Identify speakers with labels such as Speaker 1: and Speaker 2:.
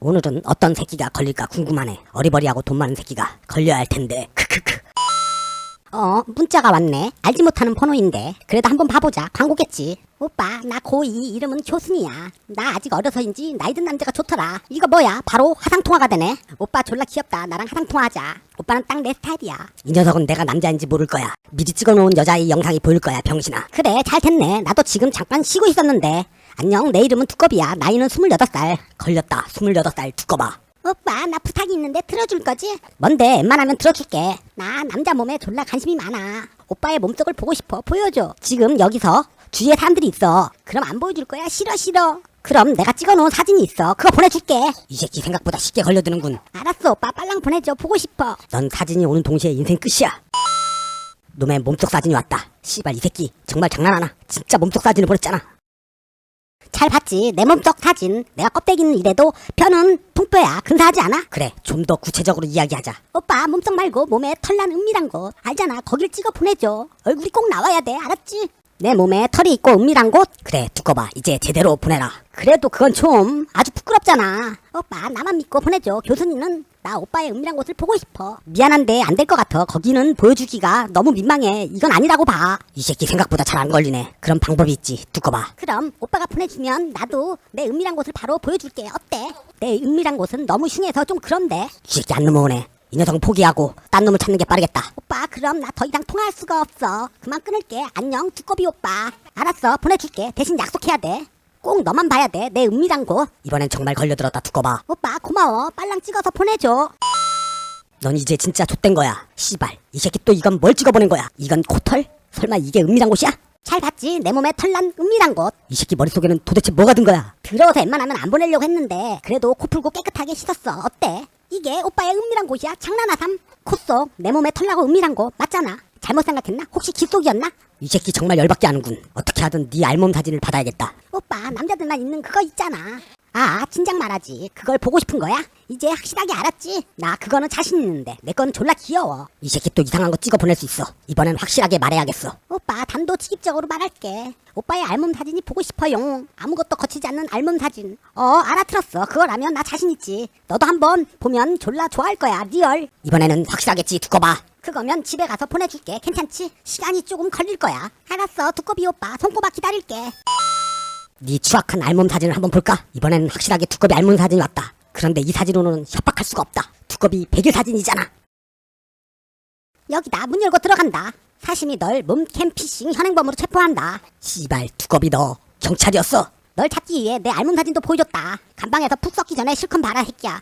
Speaker 1: 오늘은 어떤 새끼가 걸릴까 궁금하네. 어리버리하고 돈 많은 새끼가 걸려야 할 텐데. 크크크. 어, 문자가 왔네. 알지 못하는 번호인데. 그래도 한번 봐보자. 광고겠지. 오빠, 나 고2 이름은 효순이야. 나 아직 어려서인지 나이 든 남자가 좋더라. 이거 뭐야? 바로 화상통화가 되네. 오빠 졸라 귀엽다. 나랑 화상통화하자. 오빠는 딱 내 스타일이야. 이 녀석은 내가 남자인지 모를 거야. 미리 찍어놓은 여자의 영상이 보일 거야, 병신아. 그래, 잘 됐네. 나도 지금 잠깐 쉬고 있었는데. 안녕, 내 이름은 두꺼비야. 나이는 28살. 걸렸다, 28살 두꺼봐. 오빠 나 부탁이 있는데 들어줄 거지? 뭔데? 웬만하면 들어줄게. 나 남자 몸에 졸라 관심이 많아. 오빠의 몸속을 보고 싶어. 보여줘. 지금 여기서 주위에 사람들이 있어. 그럼 안 보여줄 거야? 싫어 싫어. 그럼 내가 찍어놓은 사진이 있어. 그거 보내줄게. 이 새끼 생각보다 쉽게 걸려드는군. 알았어 오빠. 빨랑 보내줘. 보고 싶어. 넌 사진이 오는 동시에 인생 끝이야. 놈의 몸속 사진이 왔다. 씨발 이 새끼. 정말 장난하나? 진짜 몸속 사진을 보냈잖아 잘 봤지 내 몸속 사진 내가 껍데기는 이래도 뼈는 통뼈야 근사하지 않아? 그래 좀 더 구체적으로 이야기하자 오빠 몸속 말고 몸에 털난 은밀한 곳 알잖아 거길 찍어 보내줘 얼굴이 꼭 나와야 돼 알았지? 내 몸에 털이 있고 은밀한 곳? 그래 두꺼봐. 이제 제대로 보내라. 그래도 그건 좀 아주 부끄럽잖아. 오빠 나만 믿고 보내줘. 교수님은 나 오빠의 은밀한 곳을 보고 싶어. 미안한데 안 될 것 같아. 거기는 보여주기가 너무 민망해. 이건 아니라고 봐 이 새끼 생각보다 잘 안 걸리네. 그런 방법이 있지 두꺼봐. 그럼 오빠가 보내주면 나도 내 은밀한 곳을 바로 보여줄게. 어때? 내 은밀한 곳은 너무 흉해서 좀 그런데. 이 새끼 안 넘어오네 이 녀석은 포기하고 딴 놈을 찾는 게 빠르겠다 오빠 그럼 나 더 이상 통화할 수가 없어 그만 끊을게 안녕 두꺼비 오빠 알았어 보내줄게 대신 약속해야 돼 꼭 너만 봐야 돼. 내 은밀한 곳. 이번엔 정말 걸려들었다. 두고 봐. 오빠 고마워. 빨랑 찍어서 보내줘. 넌 이제 진짜 좆된 거야. 씨발. 이 새끼 또 이건 뭘 찍어보낸 거야? 이건 코털? 설마 이게 은밀한 곳이야? 잘 봤지? 내 몸에 털난 은밀한 곳. 이 새끼 머릿속에는 도대체 뭐가 든 거야? 더러워서 웬만하면 안 보내려고 했는데 그래도 코 풀고 깨끗하게 씻었어. 어때? 이게 오빠의 은밀한 곳이야? 장난하삼? 코속내 몸에 털나고 은밀한 곳 맞잖아. 잘못 생각했나? 혹시 귓속이었나? 이 새끼 정말 열받게 하는군. 어떻게 하든 네 알몸 사진을 받아야겠다. 오빠 남자들만 있는 그거 있잖아. 아 진작 말하지. 그걸 보고 싶은 거야? 이제 확실하게 알았지? 나 그거는 자신 있는데 내건 졸라 귀여워. 이 새끼 또 이상한 거 찍어 보낼 수 있어. 이번엔 확실하게 말해야겠어. 오빠 단도직입적으로 말할게. 오빠의 알몸 사진이 보고 싶어요. 아무것도 거치지 않는 알몸 사진. 어 알아들었어. 그거라면 나 자신 있지. 너도 한번 보면 졸라 좋아할 거야. 리얼. 이번에는 확실하겠지. 두고 봐. 그거면 집에 가서 보내줄게. 괜찮지? 시간이 조금 걸릴 거야. 알았어. 두꺼비 오빠. 손꼽아 기다릴게. 네 추악한 알몸 사진을 한번 볼까? 이번엔 확실하게 두꺼비 알몸 사진이 왔다. 그런데 이 사진으로는 협박할 수가 없다. 두꺼비 백일 사진이잖아. 여기다 문 열고 들어간다. 사심이 널 몸캠 피싱 현행범으로 체포한다. 씨발 두꺼비 너 경찰이었어. 널 찾기 위해 내 알몸 사진도 보여줬다. 간방에서 푹 썩기 전에 실컷 봐라 새끼야.